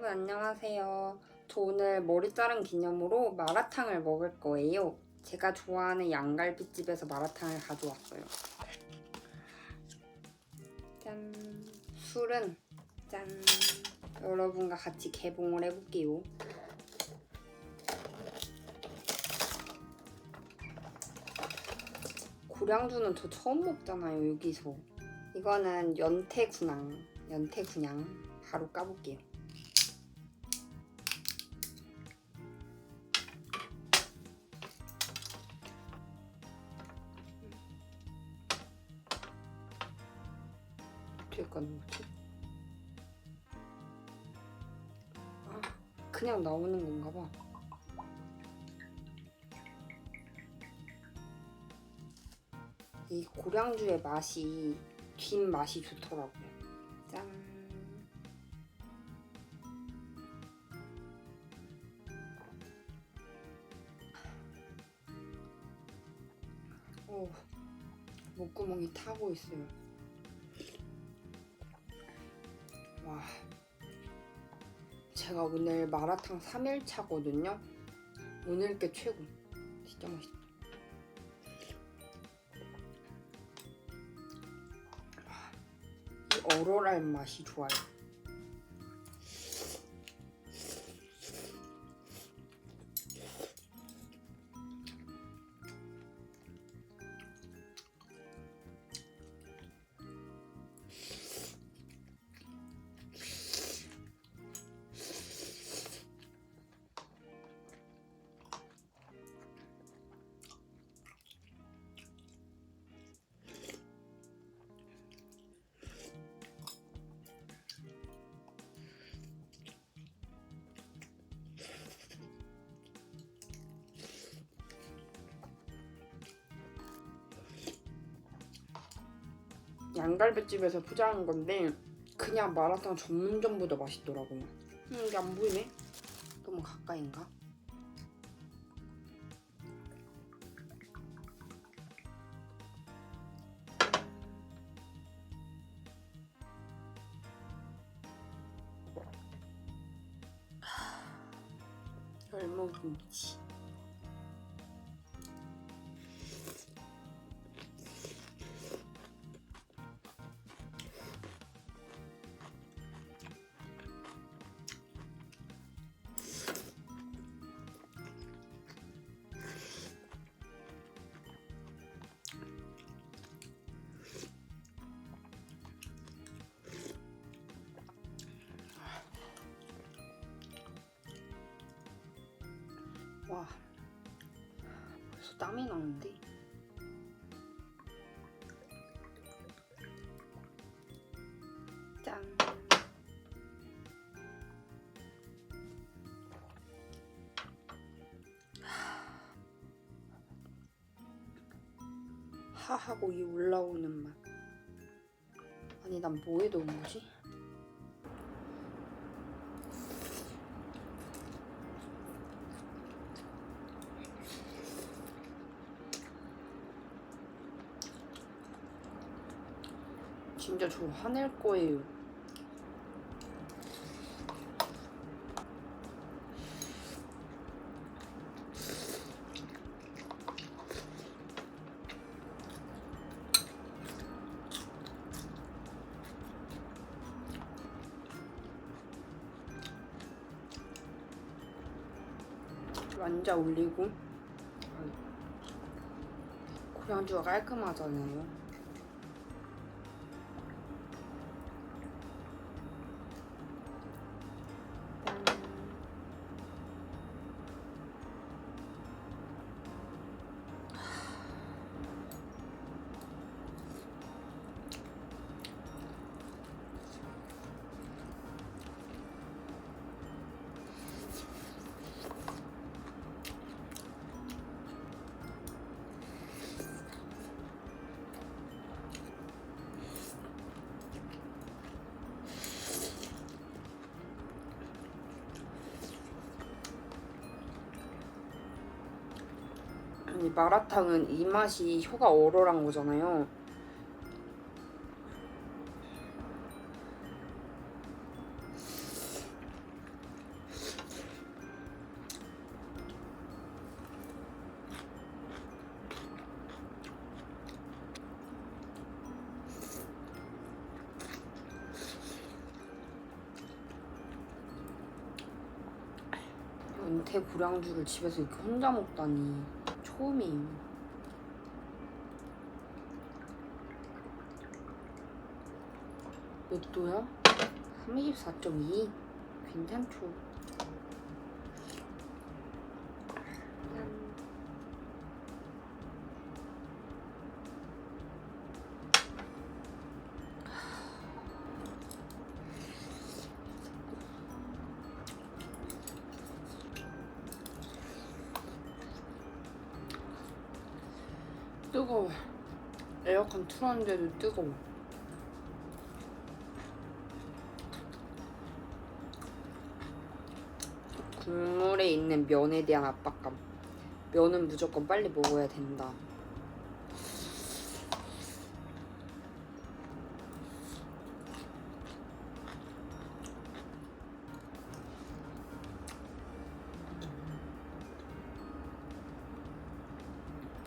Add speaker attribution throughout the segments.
Speaker 1: 여러분 안녕하세요. 저 오늘 머리 자른 기념으로 마라탕을 먹을 거예요. 제가 좋아하는 양갈비집에서 마라탕을 가져왔어요. 짠. 술은 짠. 여러분과 같이 개봉을 해볼게요. 고량주는 저 처음 먹잖아요, 여기서. 이거는 연태군양. 연태군양. 바로 까볼게요. 까는 거지? 아, 그냥 나오는 건가 봐. 이 고량주의 맛이 뒷 맛이 좋더라고요. 짠. 오, 목구멍이 타고 있어요. 제가 오늘 마라탕 3일차거든요. 오늘 게 최고. 진짜 맛있다. 이 얼얼한 맛이 좋아요. 양갈비집에서 포장한 건데 그냥 마라탕 전문점보다 맛있더라고요. 음, 이게 안 보이네? 너무 가까이인가? 와 벌써 땀이 나는데? 짠. 하하고 이 올라오는 맛. 아니 난 뭐에 넣은 거지? 진짜 저 화낼 거예요. 완자 올리고 고량주가 깔끔하잖아요. 이 마라탕은 이 맛이 혀가 얼얼한 거잖아요. 은퇴 고량주를 집에서 이렇게 혼자 먹다니. 처음이에요. 몇 도야? 34.2? 괜찮죠. 뜨거워. 에어컨 틀었는데도 뜨거워. 국물에 있는 면에 대한 압박감. 면은 무조건 빨리 먹어야 된다.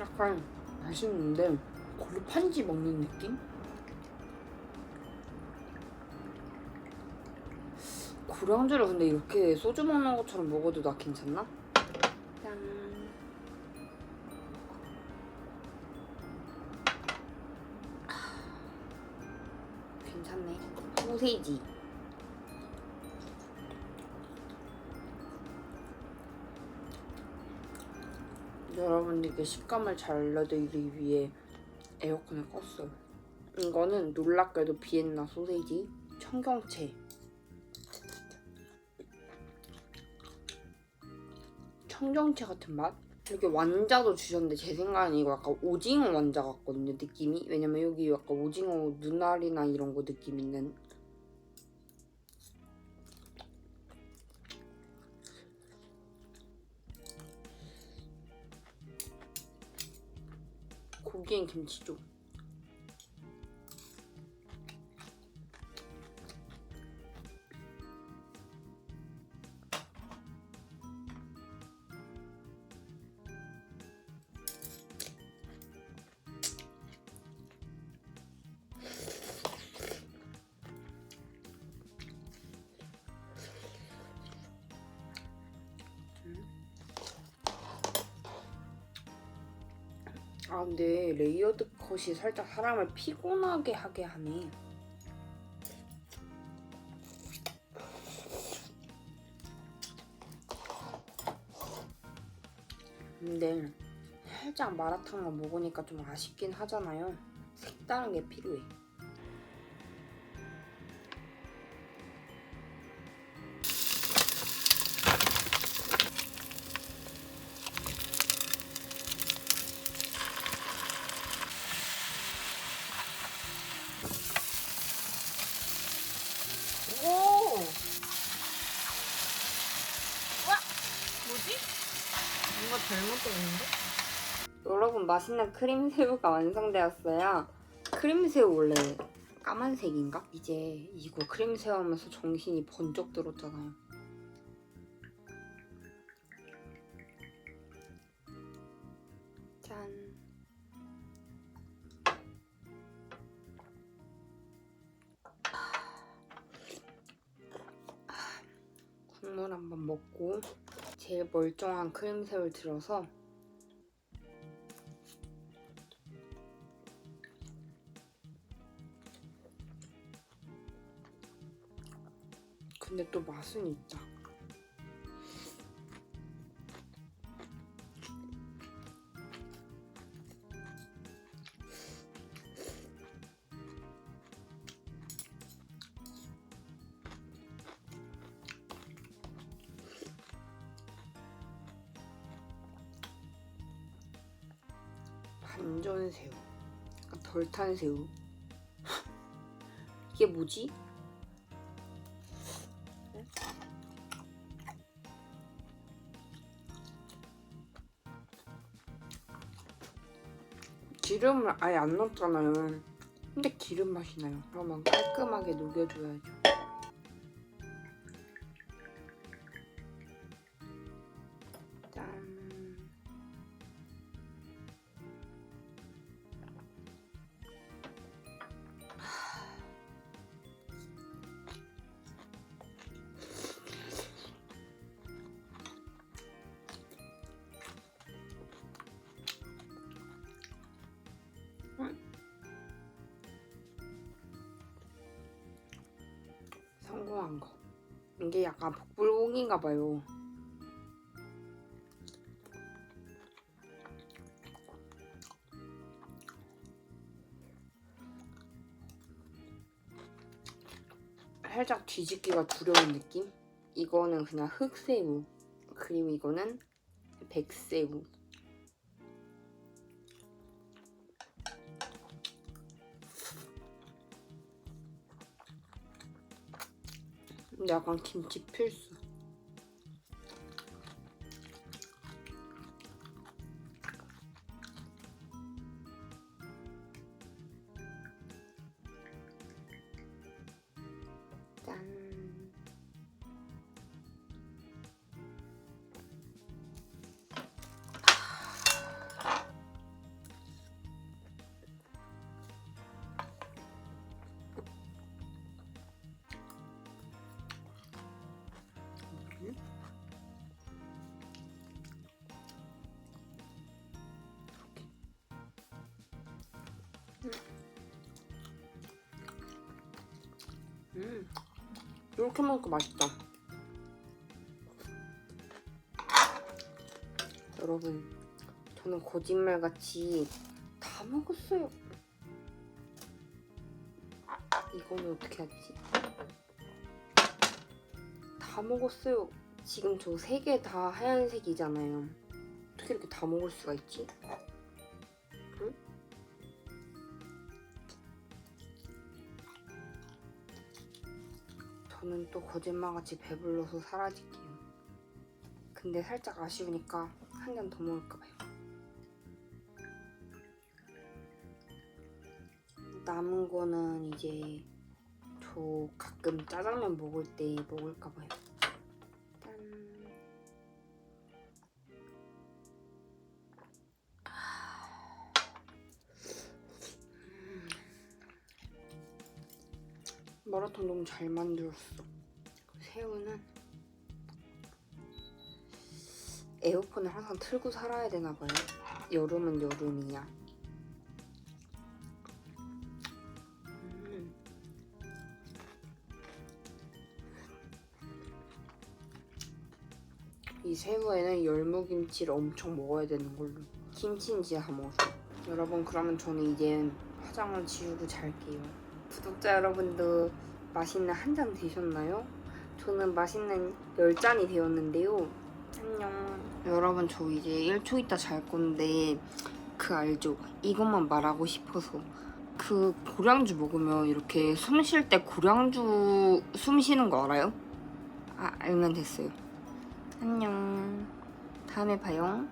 Speaker 1: 약간 맛있는데 골판지 먹는 느낌? 고량주를 근데 이렇게 소주 먹는 것처럼 먹어도 나 괜찮나? 짠. 괜찮네. 소세지. 여러분들께 식감을 잘 알려드리기 위해 에어컨을 껐어요. 이거는 놀랍게도 비엔나 소세지 청경채 청경채 같은 맛? 이렇게 완자도 주셨는데 제 생각엔 이거 약간 오징어 완자 같거든요 느낌이 왜냐면 여기 약간 오징어 눈알이나 이런 거 느낌 있는 고기엔 아 근데 레이어드 컷이 살짝 사람을 피곤하게 하게 하네. 근데 살짝 마라탕만 먹으니까 좀 아쉽긴 하잖아요. 색다른 게 필요해. 맛있는 크림새우가 완성되었어요. 크림새우 원래 까만색인가? 이제 이거 크림새우 하면서 정신이 번쩍 들었잖아요. 짠. 국물 한번 먹고 제일 멀쩡한 크림새우를 들어서 근데 또 맛은 있다. 반전 새우. 덜 탄 새우. 이게 뭐지? 기름을 아예 안 넣었잖아요. 근데 기름 맛이 나요. 그러면 깔끔하게 녹여줘야죠. 새콤한 거. 이게 약간 복불복인가 봐요. 살짝 뒤집기가 두려운 느낌? 이거는 그냥 흑새우. 그리고 이거는 백새우. 근데 약간 김치 필수. 음, 이렇게 먹으니까 맛있다. 여러분, 저는 거짓말같이 다 먹었어요. 이거는 어떻게 하지? 다 먹었어요. 지금 저 세 개 다 하얀색이잖아요. 어떻게 이렇게 다 먹을 수가 있지? 저는 또 거짓말같이 배불러서 사라질게요. 근데 살짝 아쉬우니까 한 잔 더 먹을까봐요. 남은 거는 이제 저 가끔 짜장면 먹을 때 먹을까봐요. 마라톤 너무 잘 만들었어. 새우는 에어컨을 항상 틀고 살아야 되나 봐요. 여름은 여름이야. 음. 이 새우에는 열무김치를 엄청 먹어야 되는 걸로. 진짜 다 먹었어. 여러분 그러면 저는 이제 화장을 지우고 잘게요. 구독자 여러분도 맛있는 한 잔 되셨나요? 저는 맛있는 10잔이 되었는데요. 안녕. 여러분 저 이제 1초 있다 잘 건데 그 알죠? 이것만 말하고 싶어서 그 고량주 먹으면 이렇게 숨 쉴 때 고량주 숨 쉬는 거 알아요? 아 알면 됐어요. 안녕. 다음에 봐요.